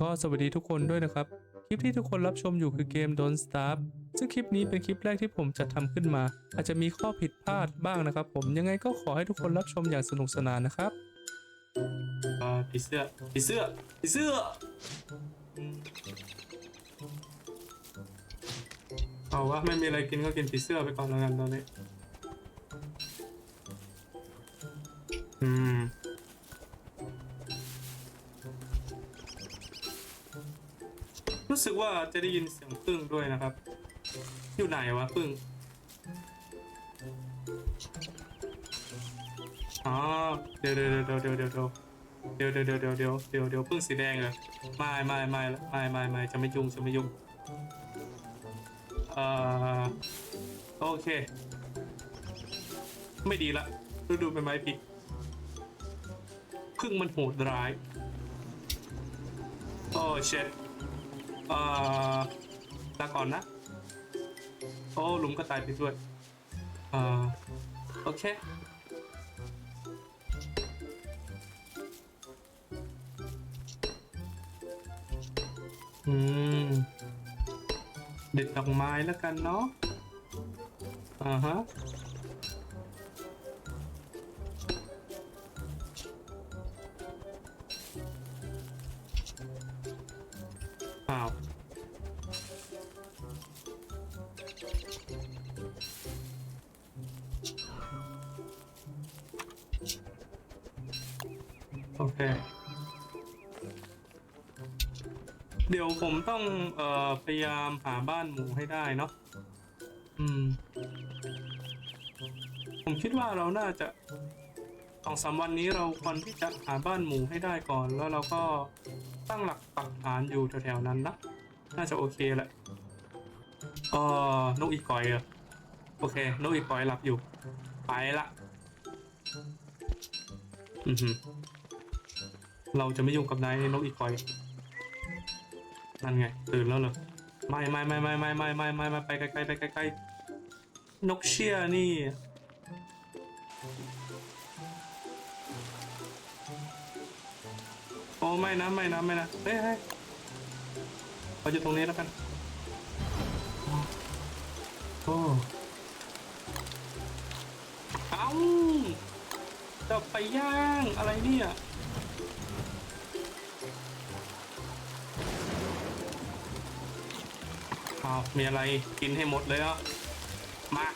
ก็สวัสดีทุกคนด้วยนะครับ คลิปที่ทุกคนรับชมอยู่คือเกม Don't Starve ซึ่งคลิปนี้เป็นคลิปแรกที่ผมจะทำขึ้นมา อาจจะมีข้อผิดพลาดบ้างนะครับผมยังไงก็ขอให้ทุกคนรับชมอย่างสนุกสนานนะครับอ่าผีเสื้อผีเสื้อผีเสื้ออืมเอาวะไม่มีอะไรกินก็กินผีเสื้อไปก่อนแล้วกันตอนนี้อืม สึกว่าจะได้ยินเสียงพึ่งด้วยนะครับ อยู่ไหนวะพึ่งอ๋อเดี๋ยวเดี๋ยวเดี๋ยวเดี๋ยวเดี๋ยวเดี๋ยวเดี๋ยวเดี๋ยวเดี๋ยวเดี๋ยวเดี๋ยวเดี๋ยวเดี๋ยวพึ่งสีแดงเหรอไม่ไม่ไม่ไม่ไม่ไม่จะไม่ยุ่งจะไม่ยุ่งเอ่อโอเค ไม่ดีละดูดูไปไม้ผิดพึ่งมันโหดร้ายโอ้เช็ด เอ่อลาก่อนนะ โอ้หลุมก็ตายไปด้วยเอ่อโอเค อืม เด็ดดอกไม้แล้วกันเนาะอ่าฮะ เดี๋ยวผมต้องเอ่อพยายามหาบ้านหมูให้ได้เนาะอืม ผมคิดว่าเราน่าจะสองสามวันนี้เราควรที่จะหาบ้านหมูให้ได้ก่อน แล้วเราก็ตั้งหลักปักฐานอยู่แถวๆนั้นนะน่าจะโอเคแหละเออนกอีกอยเหรอโอเคนกอีกอยหลับอยู่ ไปละอือหือเราจะไม่ยุ่งกับนายนกอีกอย นั่นไงตื่นแล้วเหรอไม่ไม่ไม่ไม่ไม่ไม่ไม่ไม่ไม่ไปไกลไกลไปไกลไกลนกเชียนี่โอ้ไม่นะไม่นะไม่นะเฮ้ยเฮ้ยเราอยู่ตรงนี้แล้วกันโอ้เอ้าจะไปย่างอะไรเนี่ยาวมีอะไรกินให้หมดเลยเหรอมา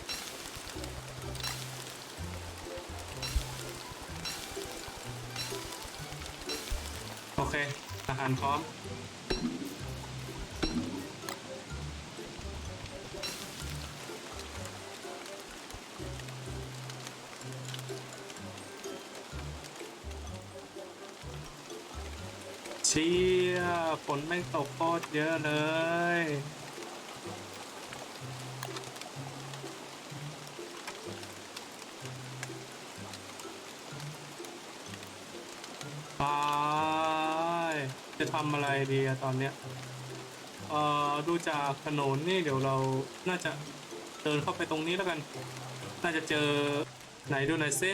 โอเคอาหารพร้อมเชี่ยฝนแม่ตกโคตรเยอะเลยำอะไรดีอะตอนเนี้ยเอ่อดูจากถนนนี่เดี๋ยวเราน่าจะเดินเข้าไปตรงนี้แล้วกัน น่าจะเจอไหนดูหน่อยซิ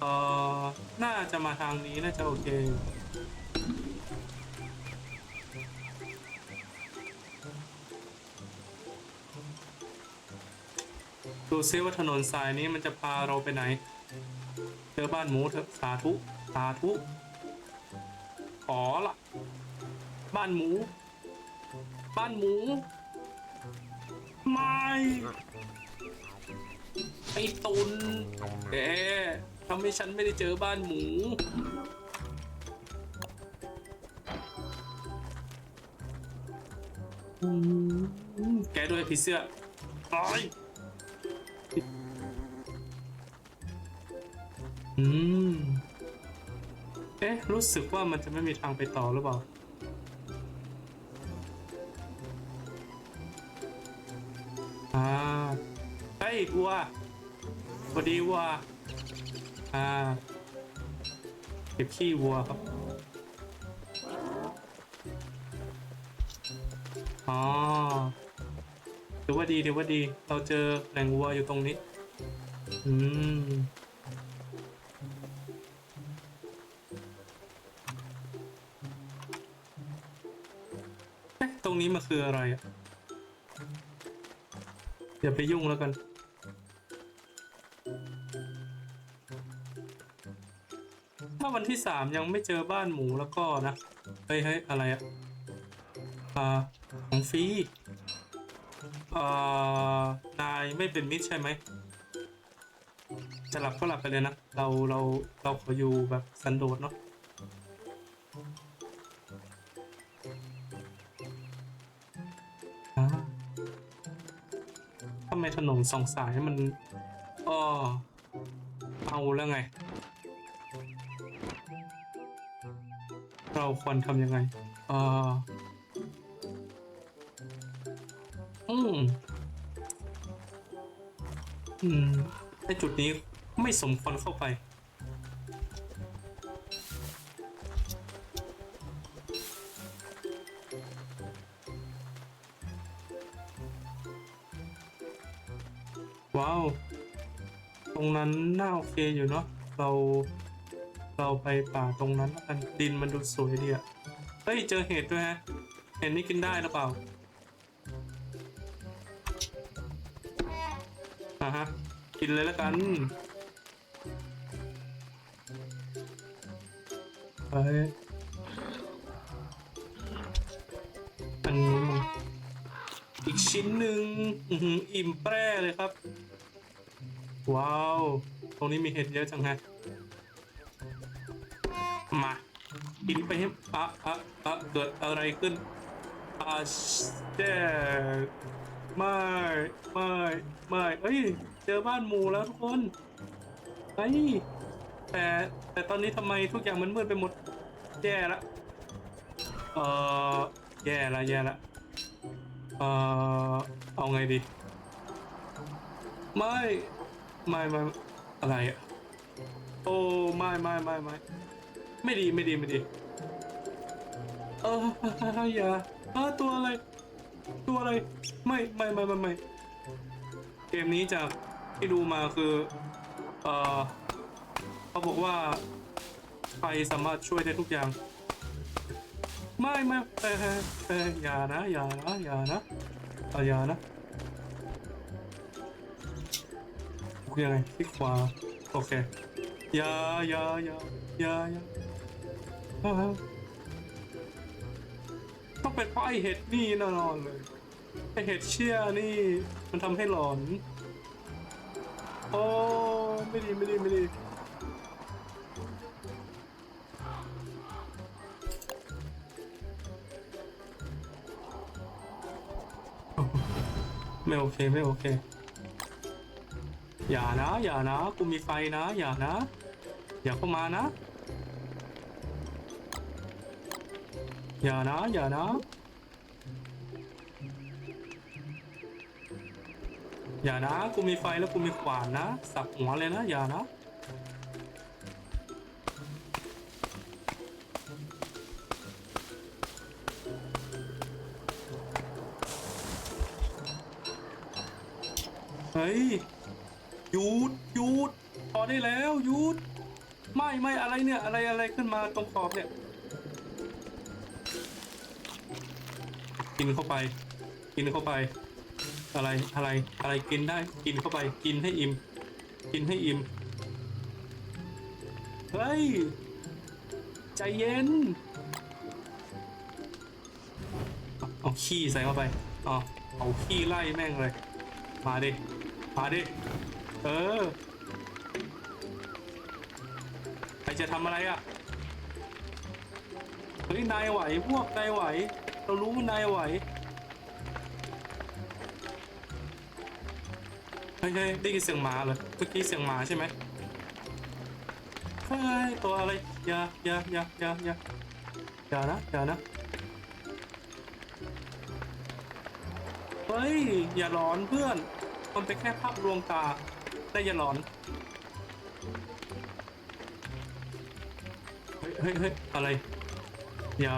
เอ่อน่าจะมาทางนี้น่าจะโอเคดูซิว่าถนนสายนี้มันจะพาเราไปไหน เจอบ้านหมูเถอะสาธุ สาธุ ขอละบ้านหมู บ้านหมู ไม่ไอตุนแกทำให้ฉันไม่ได้เจอบ้านหมู แกด้วยผีเสื้อไปอืม อ๊ะ รู้สึกว่ามันจะไม่มีทางไปต่อหรือเปล่า อ่าเฮ้ยวัวสวัสดีวัว อ่าเก็บขี้วัวครับ อ๋อถือว่าดีถือว่าดี เราเจอแหล่งวัวอยู่ตรงนี้ อืม รงนี้มันคืออะไรอะอย่าไปยุ่งแล้วกัน ถ้าวันที่สามยังไม่เจอบ้านหมูแล้วก็นะ เฮ้ยเฮ้ยอะไรอะอ่าของฟรีอ่านายไม่เป็นมิตรใช่ไหมจะหลับก็หลับไปเลยนะ เราเราเราขออยู่แบบสันโดษเนาะ ถนนสองสายมันอ้อเอาแล้วไง เราควรทำยังไงเอ่ออืม อืมในจุดนี้ไม่สมควรเข้าไป ว้าว ตรงนั้นน่าโอเคอยู่เนาะเราเราไปป่าตรงนั้นแล้วกันดินมันดูสวยดีอะเฮ้ยเจอเห็ดด้วยฮะเห็ดนี่กินได้หรือเปล่าอะฮะกินเลยแล้วกันเฮ้ อีกชิ้นหนึ่งอื้อหืออิ่มแปร่เลยครับ ว้าว ตรงนี้มีเห็ดเยอะจังฮะ มากินไปให้อะอะอะเกิดอะไรขึ้นอาเจไม่ไม่ไม่เอ้ย เจอบ้านหมูแล้วทุกคนไอ้ยแต่แต่ตอนนี้ทำไมทุกอย่างมันมืดไปหมด แย่ละ เออแย่ละแย่ละ เออเอาไงดี ไม่ ไม่ไม่อะไรอะโอ้ไม่ไม่ไม่ไม่ไม่ดีไม่ดีไม่ดี เอออย่าเออตัวอะไร ตัวอะไร ไม่ไม่ไม่ไม่ไม่เกมนี้จากที่ดูมาคือ เออเขาบอกว่าไฟสามารถช่วยได้ทุกอย่าง ไม่ไม่เออเอออย่านะอย่านะอย่านะเอาอย่านะยังไงที่ขวาโอเคอย่าอย่าอย่าอย่าอย่าต้องเป็นเพราะไอเห็ดนี่แน่นอนเลยไอเห็ดเชี่ยนี่มันทำให้หลอนโอ้ไม่ดีไม่ดีไม่ดี ไม่โอเคไม่โอเค อย่านะ อย่านะ กูมีไฟนะ อย่านะ อย่าเข้ามานะ อย่านะ อย่านะอย่านะ กูมีไฟแล้วกูมีขวานนะ สับหัวเลยนะ อย่านะ เฮ้ยหยุดหยุดพอได้แล้วหยุดไม่ไม่อะไรเนี่ยอะไรอะไรขึ้นมาตรงขอบเนี่ย กินเข้าไป กินเข้าไป อะไรอะไรอะไรกินได้กินเข้าไป กินให้อิ่มกินให้อิ่มเฮ้ยใจเย็นเอาเอาขี้ใส่เข้าไปอ๋อเอาขี้ไล่แม่งเลย มาดิ มาดิ เออ ใครจะทำอะไรอะ เฮ้ย นายไหว พวก นายไหว เรารู้ว่านายไหวเฮ้ยเฮ้ยได้ยินเสียงหมาเหรอเมื่อกี้เสียงหมาใช่ไหมเฮ้ยตัวอะไร อย่าอย่าอย่าอย่าอย่าอย่านะอย่านะ เฮ้ย อย่าหลอนเพื่อน มันเป็นแค่ภาพลวงตาแต่อย่าหลอน เฮ้ยเฮ้ยเฮ้ยอะไร อย่า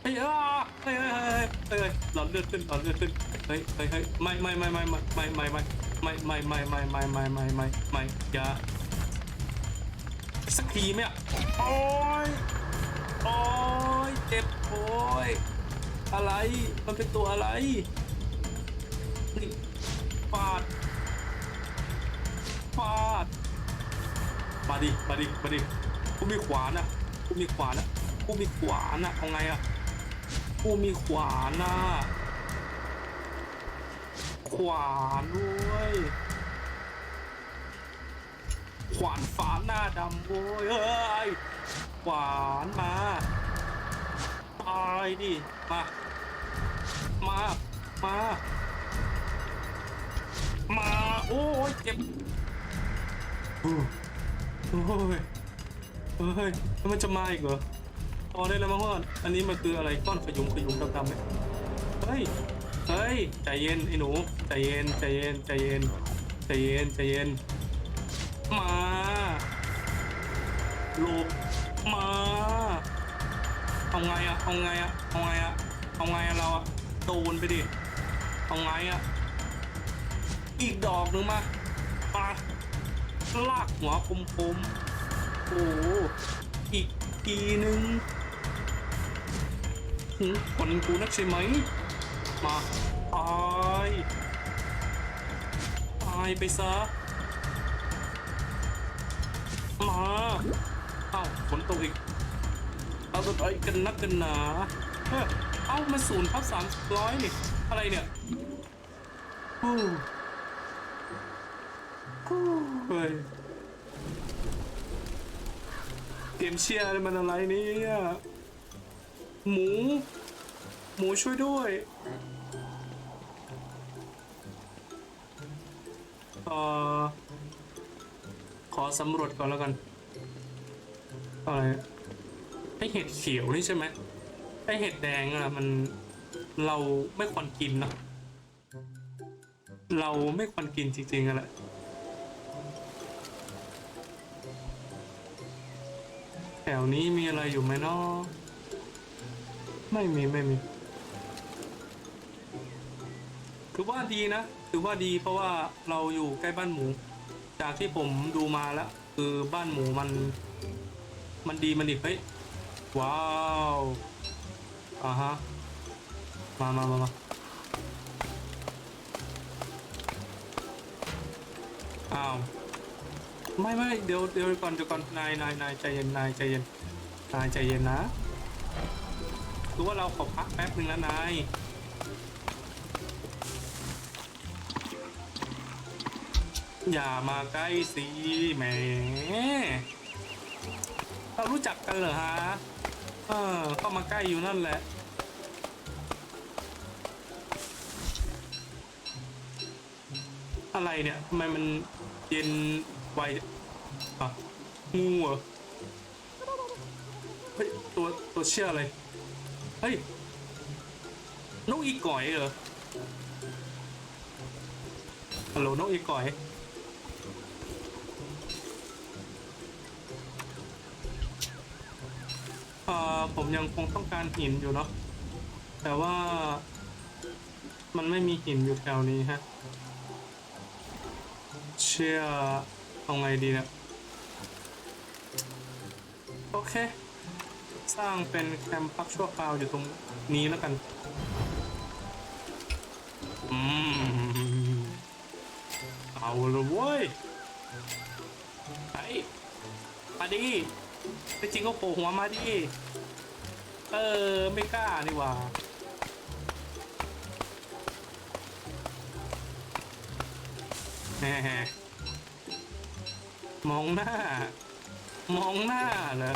เฮ้ยอ้าเฮ้ยเฮ้ยเฮ้ยเฮ้ยเฮ้ยหลอดเลือดขึ้นหลอดเลือดขึ้น เฮ้ยเฮ้ยเฮ้ยไม่ไม่ไม่ไม่ไม่ไม่ไม่ไม่ไม่ไม่ไม่ไม่ไม่ไม่ไม่ไม่ไม่อย่าสักทีไหมอะโอ้ยโโอ้ยเจ็บโอ้ย อะไร มันเป็นตัวอะไรนี่ฟาดฟาดมาดิมาดิมาดิกูมีขวานอะกูมีขวานอะกูมีขวานอะเอาไงอะกูมีขวานอะขวานด้วยขวานฟ้าหน้าดำโว้ยเอ้ยขวานมาตายดิมา มา มา มา โอ้ยเจ็บโอ้โอ้ยเฮ้ยแล้วมันจะมาอีกเหรอพอได้แล้วมั้งว่าอันนี้มันคืออะไรก้อนขยุมขยุมดำๆไหมเฮ้ย เฮ้ย ใจเย็นไอ้หนู ใจเย็น ใจเย็น ใจเย็น ใจเย็น ใจเย็น มาหลบมา เอาไงอะเอาไงอะเอาไงอะเอาไงอะเราอะ โดนไปดิเอาไงอะอีกดอกหนึ่งมามาลากหัวคมคมโอ้อีกทีหนึ่งหึคนกูนักใช่ไหม มาตายตายไปซะ มาเอ้าฝนตกอีกเอาตัวไอ้กันนักกันหนา เอ้อเอ้ามาศูนย์ทับสามร้อยนี่อะไรเนี่ยฮู้ฮู้เฮ้ยเกมเชียร์มันอะไรเนี่ยหมู หมูช่วยด้วยเอ่อขอสำรวจก่อนแล้วกันอะไรไอเห็ดเขียวนี่ใช่ไหม ไอเห็ดแดงอะมันเราไม่ควรกินเนอะเราไม่ควรกินจริงๆอะแหละแถวนี้มีอะไรอยู่ไหมเนาะไม่มีไม่มีคือว่าดีนะคือว่าดีเพราะว่าเราอยู่ใกล้บ้านหมู จากที่ผมดูมาแล้วคือบ้านหมูมัน มันดีมันดีเฮ้ยว้าว อ่าฮะ มามามามาอ้าว ไม่ไม่เดี๋ยวเดี๋ยวก่อนเดี๋ยวก่อนนายนายนายใจเย็นนายใจเย็นนายใจเย็นนะคือว่าเราขอพักแป๊บหนึ่งนะนายอย่ามาใกล้สิแหม เรารู้จักกันเหรอฮะ เออเข้ามาใกล้อยู่นั่นแหละ อะไรเนี่ยทำไมมันเย็นไวอะงูเหรอเฮ้ยตัวตัวเชื่ออะไรเฮ้ยนกอีก่อยเหรอฮัลโหลนกอีก่อยเอ่อผมยังคงต้องการหินอยู่เนาะแต่ว่ามันไม่มีหินอยู่แถวนี้ฮะ ชื่อเอาไงดีเนี่ยโอเค สร้างเป็นแคมป์พักชั่วคราวอยู่ตรงนี้แล้วกัน อืม เอาละเว้ยไปมาดิจริงก็โผล่หัวมาดิ เออ ไม่กล้านี่หว่าแฮๆ มองหน้า มองหน้าเหรอ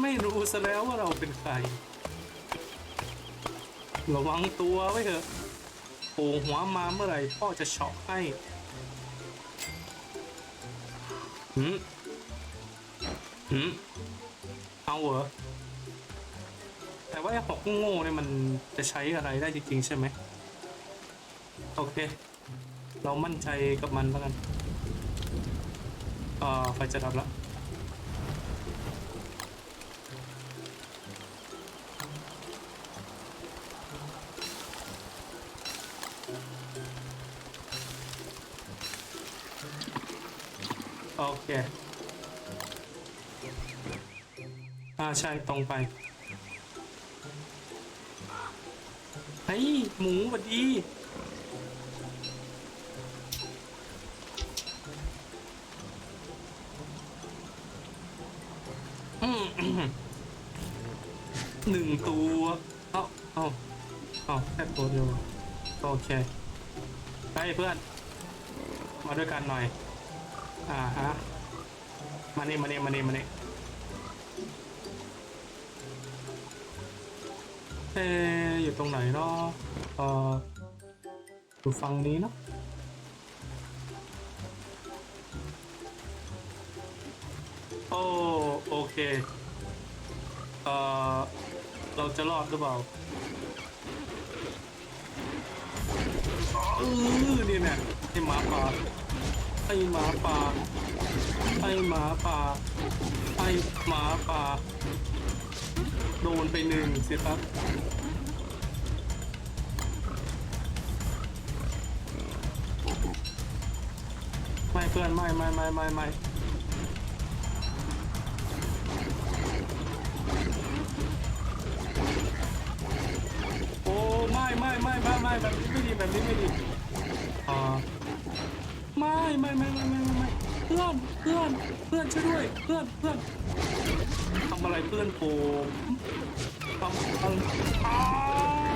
ไม่รู้ซะแล้วว่าเราเป็นใคร ระวังตัวไว้เถอะโผล่หัวมาเมื่อไหร่พ่อจะเฉาะให้หืมหืมเอาเหรอ แต่ว่าไอ้หอกโง่เนี่ยมันจะใช้อะไรได้จริงๆใช่ไหม โอเค เรามั่นใจกับมันแล้วกัน อ่าไฟจะดับแล้วโอเค อ่าใช่ตรงไปเฮ้ยหมูสวัสดี ตัวเอ้าเอ้าเอ้าแค่ตัวเดียวโอเคไปเพื่อน มาด้วยกันหน่อย อ่าฮะมานี่มานี่มานี่มานี่เอ๊ะอยู่ตรงไหนเนาะเอออยู่ฝั่งนี้เนาะโอ้โอเคเอ่อ เราจะรอดหรือเปล่าเออนี่เนี่ยไอหมาป่าไอหมาป่าไอหมาป่าไอหมาป่าโดนไปหนึ่งสิครับไม่เพื่อนไม่ไม่ไม่ไม่ไม่ ไม่ไม่ไม่แบบนี้ไม่ดีแบบนี้ไม่ดีอ่าไม่ไม่ไม่ไม่ไม่ไม่ไม่เพื่อนเพื่อนเพื่อนช่วยด้วยเพื่อนเพื่อนทำอะไรเพื่อนผมทำทำอ้าอ้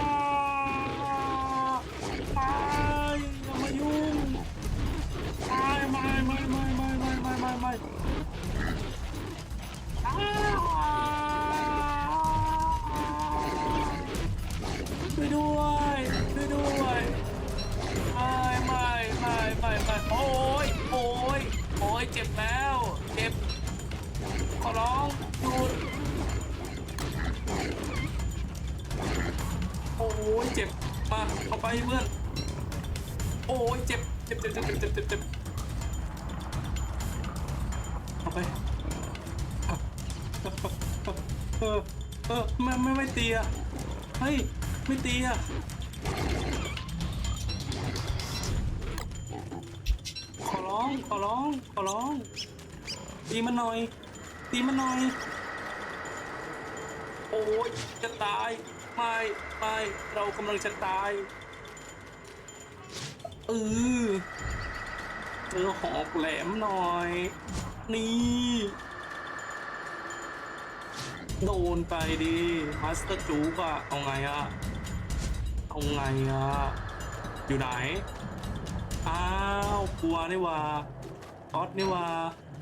ฮ้ย ไม่ตีอะขอร้อง ขอร้อง ขอร้อง ตีมันหน่อย ตีมันหน่อย โอ้ยจะตาย ไม่ ไม่ เรากำลังจะตาย เออเจอหอกแหลมหน่อย นี่ โดนไปดิมาสเตอร์จูกอะเอาไงอะเอาไงอะอยู่ไหน อ้าวกลัวนี่ว่าก๊อตนี่ว่า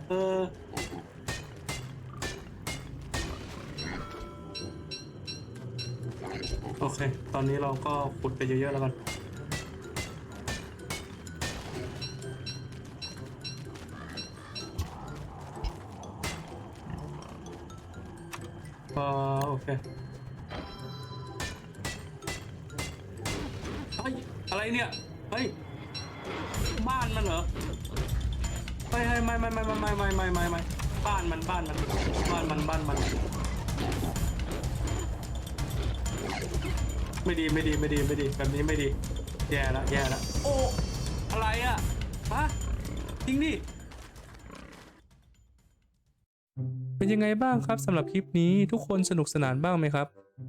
เออโอเค ตอนนี้เราก็ขุดไปเยอะๆแล้วกัน เออโอเคเฮ้ยอะไรเนี่ย เฮ้ย บ้านมันเหรอ เฮ้ยเฮ้ยไม่ไม่ไม่ไม่ไม่ไม่ไม่ไม่ไม่บ้านมันบ้านมันบ้านมันบ้านมัน ไม่ดีไม่ดีไม่ดีไม่ดีแบบนี้ไม่ดี แย่ละแย่ละโอ้ อะไรอะฮะ จริงดิ เป็นยังไงบ้างครับสำหรับคลิปนี้ทุกคนสนุกสนานบ้างไหมครับ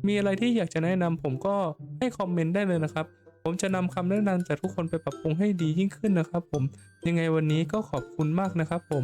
มีอะไรที่อยากจะแนะนำผมก็ให้คอมเมนต์ได้เลยนะครับ ผมจะนำคำแนะนำจากทุกคนไปปรับปรุงให้ดียิ่งขึ้นนะครับ ผมยังไงวันนี้ก็ขอบคุณมากนะครับ ผม